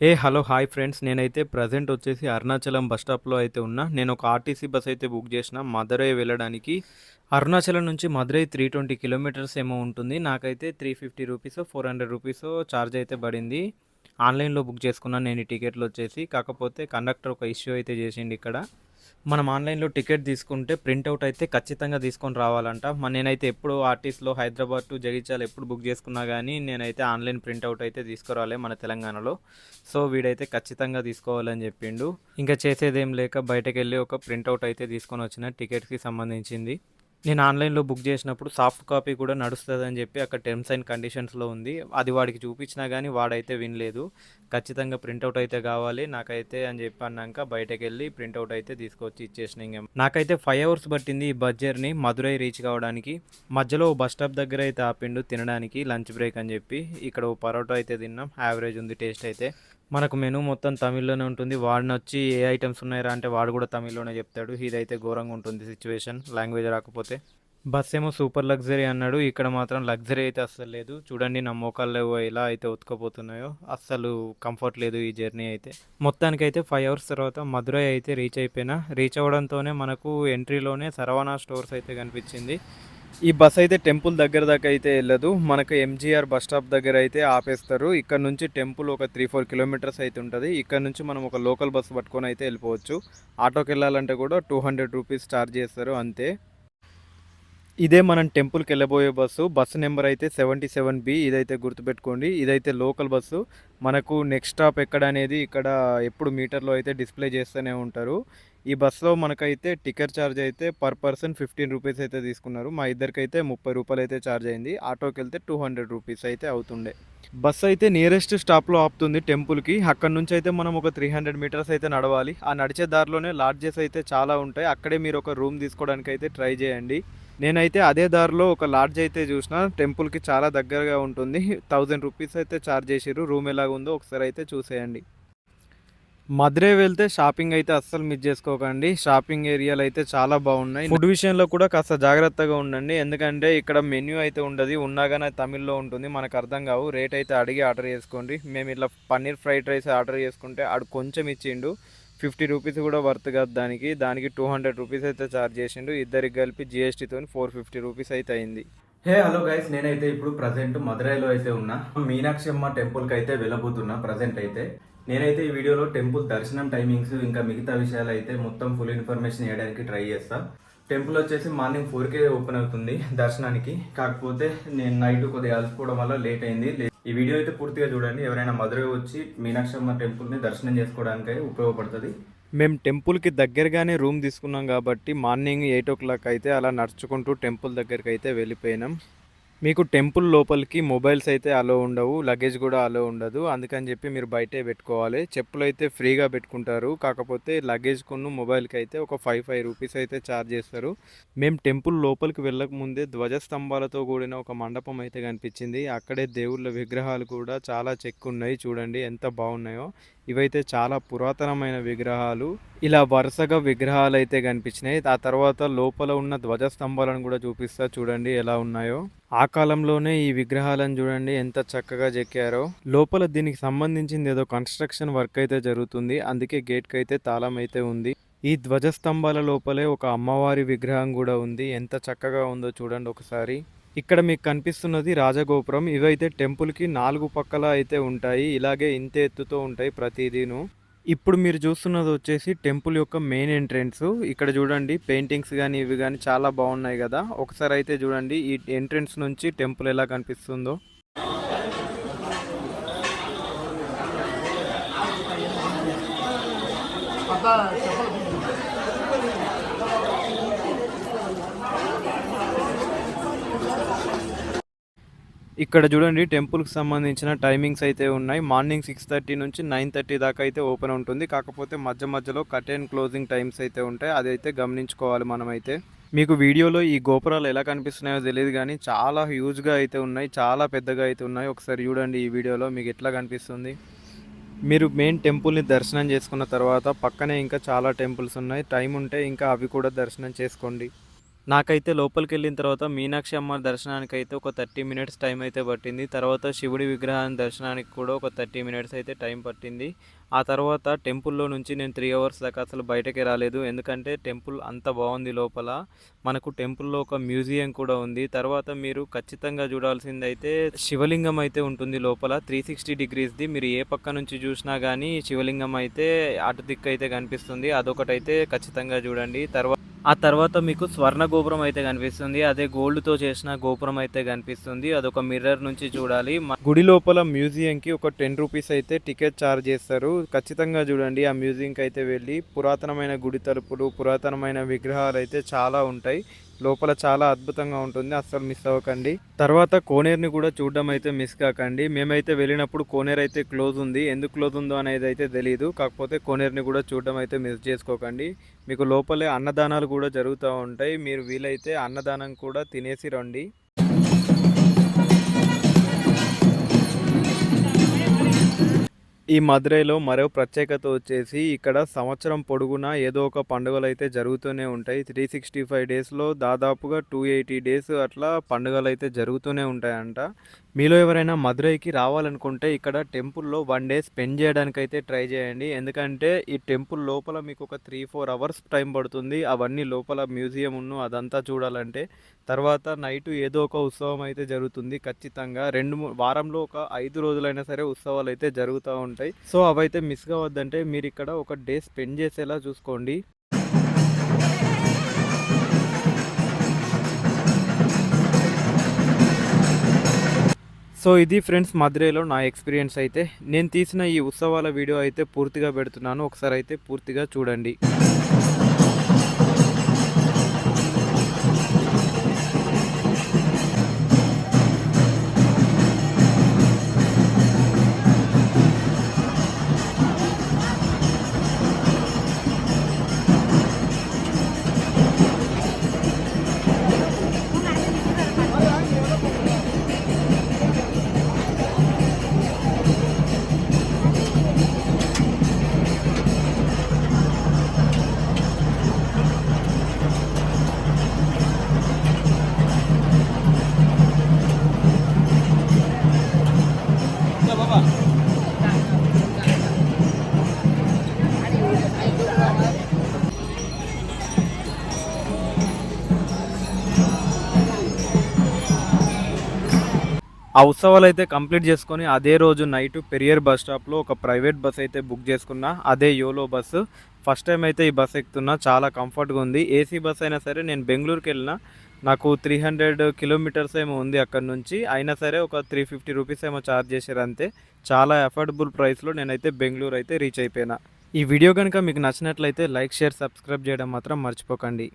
ఏ hello hi friends. నేనైతే present వచ్చేసి Arunachalam bus స్టాప్లో అయితే ఉన్నా. నేను ఒక ఆర్టీసీ బస్ అయితే బుక్ చేసిన మదురై వెళ్ళడానికి. అరుణాచలం నుంచి మదురై త్రీ ట్వంటీ కిలోమీటర్స్ ఏమో ఉంటుంది. నాకైతే three fifty rupees four hundred rupees charge అయితే పడింది. ఆన్లైన్లో బుక్ చేసుకున్నాను నేను ఈ టికెట్లు వచ్చేసి. కాకపోతే కండక్టర్ ఒక ఇష్యూ అయితే చేసిండు ఇక్కడ. మనం ఆన్లైన్లో టికెట్ తీసుకుంటే ప్రింట్అవుట్ అయితే ఖచ్చితంగా తీసుకొని రావాలంట. మన నేనైతే ఎప్పుడు ఆర్టీస్లో హైదరాబాద్ టు జగిత్యాల ఎప్పుడు బుక్ చేసుకున్నా కానీ నేనైతే ఆన్లైన్ ప్రింట్అవుట్ అయితే తీసుకురాలే మన తెలంగాణలో. సో వీడైతే ఖచ్చితంగా తీసుకోవాలని చెప్పిండు. ఇంకా చేసేదేం లేక బయటకు వెళ్ళి ఒక ప్రింట్అవుట్ అయితే తీసుకొని వచ్చిన టికెట్కి సంబంధించింది. నేను ఆన్లైన్లో బుక్ చేసినప్పుడు సాఫ్ట్ కాపీ కూడా నడుస్తుందని చెప్పి అక్కడ టర్మ్స్ అండ్ కండిషన్స్లో ఉంది. అది వాడికి చూపించినా కానీ వాడైతే వినలేదు. ఖచ్చితంగా ప్రింట్అవుట్ అయితే కావాలి. నాకైతే అని చెప్పి అన్నాక బయటకు వెళ్ళి ప్రింట్అవుట్ అయితే తీసుకొచ్చి ఇచ్చేసిన ఇంక. నాకైతే ఫైవ్ అవర్స్ పట్టింది ఈ బజ్జర్ని మధురై రీచ్ కావడానికి. మధ్యలో బస్ స్టాప్ దగ్గర అయితే ఆపిండు తినడానికి లంచ్ బ్రేక్ అని చెప్పి. ఇక్కడ ఓ పరోటా అయితే తిన్నాం. యావరేజ్ ఉంది టేస్ట్ అయితే. మనకు మెనూ మొత్తం తమిళ్ళోనే ఉంటుంది. వాడిని వచ్చి ఏ ఐటమ్స్ ఉన్నాయరా అంటే వాడు కూడా తమిళ్ళోనే చెప్తాడు. ఇదైతే ఘోరంగా ఉంటుంది సిచ్యువేషన్ లాంగ్వేజ్ రాకపోతే. బస్ ఏమో సూపర్ లగ్జరీ అన్నాడు. ఇక్కడ మాత్రం లగ్జరీ అయితే అస్సలు లేదు. చూడండి నా మోకాళ్ళు ఎలా అయితే ఉతకపోతున్నాయో. అస్సలు కంఫర్ట్ లేదు ఈ జర్నీ అయితే. మొత్తానికైతే ఫైవ్ అవర్స్ తర్వాత మధురై అయితే రీచ్ అయిపోయినా. రీచ్ అవ్వడంతోనే మనకు ఎంట్రీలోనే సరవణా స్టోర్స్ అయితే కనిపించింది. ఈ బస్ అయితే టెంపుల్ దగ్గర దాకా అయితే వెళ్ళదు. మనకు ఎంజీఆర్ బస్ స్టాప్ దగ్గర అయితే ఆపేస్తారు. ఇక్కడ నుంచి టెంపుల్ ఒక త్రీ ఫోర్ కిలోమీటర్స్ అయితే ఉంటుంది. ఇక్కడ నుంచి మనం ఒక లోకల్ బస్సు పట్టుకొని అయితే వెళ్ళిపోవచ్చు. ఆటోకి వెళ్ళాలంటే కూడా టూ హండ్రెడ్ రూపీస్ ఛార్జ్ చేస్తారు అంతే. ఇదే మనం టెంపుల్కి వెళ్ళబోయే బస్సు. బస్సు నెంబర్ అయితే సెవెంటీ సెవెన్ బి. ఇదైతే గుర్తుపెట్టుకోండి. ఇదైతే లోకల్ బస్సు. మనకు నెక్స్ట్ స్టాప్ ఎక్కడ అనేది ఇక్కడ ఎప్పుడు మీటర్లో అయితే డిస్ప్లే చేస్తూనే ఉంటారు. ఈ బస్సులో మనకైతే టికెట్ ఛార్జ్ అయితే పర్ పర్సన్ ఫిఫ్టీన్ రూపీస్ అయితే తీసుకున్నారు. మా ఇద్దరికైతే ముప్పై రూపాయలు అయితే ఛార్జ్ అయింది. ఆటోకి వెళ్తే టూ హండ్రెడ్ రూపీస్ అయితే అవుతుండే. బస్ అయితే నియరెస్ట్ స్టాప్లో ఆపుతుంది టెంపుల్కి. అక్కడ నుంచి అయితే మనం ఒక త్రీ హండ్రెడ్ మీటర్స్ అయితే నడవాలి. ఆ నడిచే దారిలోనే లాడ్జెస్ అయితే చాలా ఉంటాయి. అక్కడే మీరు ఒక రూమ్ తీసుకోవడానికి అయితే ట్రై చేయండి. నేనైతే అదే దారిలో ఒక లాడ్జ్ అయితే చూసిన టెంపుల్కి చాలా దగ్గరగా ఉంటుంది. థౌజండ్ రూపీస్ అయితే ఛార్జ్ చేసిర్రు. రూమ్ ఎలాగ ఉందో ఒకసారి అయితే చూసేయండి. మధురై వెళ్తే షాపింగ్ అయితే అస్సలు మిస్ చేసుకోకండి. షాపింగ్ ఏరియాలు అయితే చాలా బాగున్నాయి. ఫుడ్ విషయంలో కూడా కాస్త జాగ్రత్తగా ఉండండి. ఎందుకంటే ఇక్కడ మెన్యూ అయితే ఉండదు. ఉన్నాగానే తమిళ్ళో ఉంటుంది. మనకు అర్థం కావు. రేట్ అయితే అడిగి ఆర్డర్ చేసుకోండి. మేము ఇట్లా పన్నీర్ ఫ్రైడ్ రైస్ ఆర్డర్ చేసుకుంటే ఆడు కొంచెం ఇచ్చిండు. ఫిఫ్టీ రూపీస్ కూడా వర్త్ కాదు దానికి. దానికి టూ హండ్రెడ్ రూపీస్ అయితే ఛార్జ్ చేసిండు. ఇద్దరికి కలిపి జిఎస్టీతో ఫోర్ ఫిఫ్టీ రూపీస్ అయితే అయింది. హే హలో గైస్ నేనైతే ఇప్పుడు ప్రజెంట్ మధురైలో అయితే ఉన్నా. మీనాక్షి అమ్మ టెంపుల్కి అయితే వెళ్ళబోతున్నా ప్రజెంట్ అయితే. నేనైతే ఈ వీడియోలో టెంపుల్ దర్శనం టైమింగ్స్ ఇంకా మిగతా విషయాలు అయితే మొత్తం ఫుల్ ఇన్ఫర్మేషన్ ఇవ్వడానికి ట్రై చేస్తా. టెంపుల్ వచ్చేసి మార్నింగ్ ఫోర్కే ఓపెన్ అవుతుంది దర్శనానికి. కాకపోతే నేను నైట్ కొద్దిగా అలసిపోవడం వల్ల లేట్ అయింది. లే- ఈ వీడియో అయితే పూర్తిగా చూడండి. ఎవరైనా మధురై వచ్చి మీనాక్షమ్మ టెంపుల్ని దర్శనం చేసుకోవడానికి ఉపయోగపడుతుంది. మేము టెంపుల్కి దగ్గరగానే రూమ్ తీసుకున్నాం కాబట్టి మార్నింగ్ ఎయిట్ ఓ క్లాక్ అయితే అలా నడుచుకుంటూ టెంపుల్ దగ్గరికి అయితే వెళ్ళిపోయినాం. మీకు టెంపుల్ లోపలికి మొబైల్స్ అయితే అలో ఉండవు లగేజ్ కూడా అలో ఉండదు. అందుకని చెప్పి మీరు బయటే పెట్టుకోవాలి. చెప్పులు అయితే ఫ్రీగా పెట్టుకుంటారు. కాకపోతే లగేజ్ కొను మొబైల్కి అయితే ఒక ఫైవ్ ఫైవ్ రూపీస్ అయితే ఛార్జ్ చేస్తారు. మేము టెంపుల్ లోపలికి వెళ్ళక ముందే ధ్వజస్తంభాలతో కూడిన ఒక మండపం అయితే కనిపించింది. అక్కడే దేవుళ్ళ విగ్రహాలు కూడా చాలా చెక్కు ఉన్నాయి చూడండి ఎంత బాగున్నాయో. ఇవైతే చాలా పురాతనమైన విగ్రహాలు. ఇలా వరుసగా విగ్రహాలు అయితే కనిపించినాయి. ఆ తర్వాత లోపల ఉన్న ధ్వజస్తంభాలను కూడా చూపిస్తా చూడండి ఎలా ఉన్నాయో. ఆ కాలంలోనే ఈ విగ్రహాలను చూడండి ఎంత చక్కగా చెక్కారో. లోపల దీనికి సంబంధించింది ఏదో కన్స్ట్రక్షన్ వర్క్ అయితే జరుగుతుంది. అందుకే గేట్కి అయితే తాళం అయితే ఉంది. ఈ ధ్వజస్తంభాల లోపలే ఒక అమ్మవారి విగ్రహం కూడా ఉంది. ఎంత చక్కగా ఉందో చూడండి ఒకసారి. ఇక్కడ మీకు కనిపిస్తున్నది రాజగోపురం. ఇవైతే టెంపుల్కి నాలుగు పక్కల అయితే ఉంటాయి. ఇలాగే ఇంత ఎత్తుతో ఉంటాయి ప్రతిదీను. ఇప్పుడు మీరు చూస్తున్నది వచ్చేసి టెంపుల్ యొక్క మెయిన్ ఎంట్రెన్స్. ఇక్కడ చూడండి పెయింటింగ్స్ కానీ ఇవి కానీ చాలా బాగున్నాయి కదా. ఒకసారి అయితే చూడండి ఈ ఎంట్రెన్స్ నుంచి టెంపుల్ ఎలా కనిపిస్తుందో. ఇక్కడ చూడండి టెంపుల్కి సంబంధించిన టైమింగ్స్ అయితే ఉన్నాయి. మార్నింగ్ సిక్స్ థర్టీ నుంచి నైన్ థర్టీ దాకా అయితే ఓపెన్ ఉంటుంది. కాకపోతే మధ్య మధ్యలో కట్ అండ్ క్లోజింగ్ టైమ్స్ అయితే ఉంటాయి. అదైతే గమనించుకోవాలి మనమైతే. మీకు వీడియోలో ఈ గోపురాలు ఎలా కనిపిస్తున్నాయో తెలియదు కానీ చాలా హ్యూజ్గా అయితే ఉన్నాయి. చాలా పెద్దగా అయితే ఉన్నాయి. ఒకసారి చూడండి ఈ వీడియోలో మీకు ఎట్లా కనిపిస్తుంది. మీరు మెయిన్ టెంపుల్ని దర్శనం చేసుకున్న తర్వాత పక్కనే ఇంకా చాలా టెంపుల్స్ ఉన్నాయి. టైం ఉంటే ఇంకా అవి కూడా దర్శనం చేసుకోండి. నాకైతే లోపలికి వెళ్ళిన తర్వాత మీనాక్షి అమ్మ దర్శనానికి అయితే ఒక థర్టీ మినిట్స్ టైం అయితే పట్టింది. తర్వాత శివుడి విగ్రహాన్ని దర్శనానికి కూడా ఒక థర్టీ మినిట్స్ అయితే టైం పట్టింది. ఆ తర్వాత టెంపుల్లో నుంచి నేను త్రీ అవర్స్ దాకా అసలు బయటకి రాలేదు. ఎందుకంటే టెంపుల్ అంత బాగుంది లోపల. మనకు టెంపుల్లో ఒక మ్యూజియం కూడా ఉంది. తర్వాత మీరు ఖచ్చితంగా చూడాల్సింది అయితే శివలింగం అయితే ఉంటుంది లోపల. త్రీ సిక్స్టీ డిగ్రీస్ది మీరు ఏ పక్క నుంచి చూసినా కానీ శివలింగం అయితే అటు దిక్కు అయితే కనిపిస్తుంది. అదొకటైతే ఖచ్చితంగా చూడండి. తర్వాత ఆ తర్వాత మీకు స్వర్ణ గోపురం అయితే కనిపిస్తుంది. అదే గోల్డ్తో చేసిన గోపురం అయితే కనిపిస్తుంది. అదొక మిర్రర్ నుంచి చూడాలి. గుడి లోపల మ్యూజియంకి ఒక టెన్ రూపీస్ అయితే టికెట్ ఛార్జ్ చేస్తారు. ఖచ్చితంగా చూడండి ఆ మ్యూజియంకి అయితే వెళ్ళి పురాతనమైన గుడి తలుపులు పురాతనమైన విగ్రహాలు అయితే చాలా ఉంటాయి. లోపల చాలా అద్భుతంగా ఉంటుంది. అస్సలు మిస్ అవ్వకండి. తర్వాత కోనేరుని కూడా చూడడం అయితే మిస్ కాకండి. మేమైతే వెళ్ళినప్పుడు కోనేరు అయితే క్లోజ్ ఉంది. ఎందుకు క్లోజ్ ఉందో అనేది అయితే తెలియదు కాకపోతే కోనేరుని కూడా చూడడం అయితే మిస్ చేసుకోకండి. మీకు లోపలే అన్నదానాలు కూడా జరుగుతూ ఉంటాయి. మీరు వీలైతే అన్నదానం కూడా తినేసి రండి. ఈ మదురైలో మరో ప్రత్యేకత వచ్చేసి ఇక్కడ సంవత్సరం పొడుగునా ఏదో ఒక పండుగలు అయితే జరుగుతూనే ఉంటాయి. త్రీ సిక్స్టీ ఫైవ్ డేస్లో దాదాపుగా టూ ఎయిటీ డేస్ అట్లా పండుగలు అయితే జరుగుతూనే ఉంటాయంట. మీలో ఎవరైనా మదురైకి రావాలనుకుంటే ఇక్కడ టెంపుల్లో వన్ డే స్పెండ్ చేయడానికి అయితే ట్రై చేయండి. ఎందుకంటే ఈ టెంపుల్ లోపల మీకు ఒక త్రీ ఫోర్ అవర్స్ టైం పడుతుంది. అవన్నీ లోపల మ్యూజియం ఉన్ను అదంతా చూడాలంటే. తర్వాత నైట్ ఏదో ఒక ఉత్సవం అయితే జరుగుతుంది ఖచ్చితంగా. రెండు వారంలో ఒక ఐదు రోజులైనా సరే ఉత్సవాలు అయితే జరుగుతూ ఉంటాయి. సో అవైతే మిస్ కావద్దంటే మీరు ఇక్కడ ఒక డే స్పెండ్ చేసేలా చూసుకోండి. సో ఇది ఫ్రెండ్స్ మధురైలో నా ఎక్స్పీరియన్స్ అయితే. నేను తీసిన ఈ ఉత్సవాల వీడియో అయితే పూర్తిగా పెడుతున్నాను. ఒకసారి అయితే పూర్తిగా చూడండి. ఆ ఉత్సవాలు అయితే కంప్లీట్ చేసుకొని అదే రోజు నైట్ పెరియర్ బస్ స్టాప్లో ఒక ప్రైవేట్ బస్ అయితే బుక్ చేసుకున్నా. అదే యోలో బస్సు ఫస్ట్ టైం అయితే ఈ బస్ ఎక్కుతున్నా. చాలా కంఫర్ట్గా ఉంది. ఏసీ బస్ అయినా సరే నేను బెంగళూరుకి వెళ్ళిన. నాకు త్రీ హండ్రెడ్ కిలోమీటర్స్ ఏమో ఉంది అక్కడ నుంచి. అయినా సరే ఒక త్రీ ఫిఫ్టీ రూపీస్ ఏమో ఛార్జ్ చేశారు అంతే. చాలా అఫోర్డబుల్ ప్రైస్లో నేనైతే బెంగళూరు అయితే రీచ్ అయిపోయినా. ఈ వీడియో కనుక మీకు నచ్చినట్లయితే లైక్ షేర్ సబ్స్క్రైబ్ చేయడం మాత్రం మర్చిపోకండి.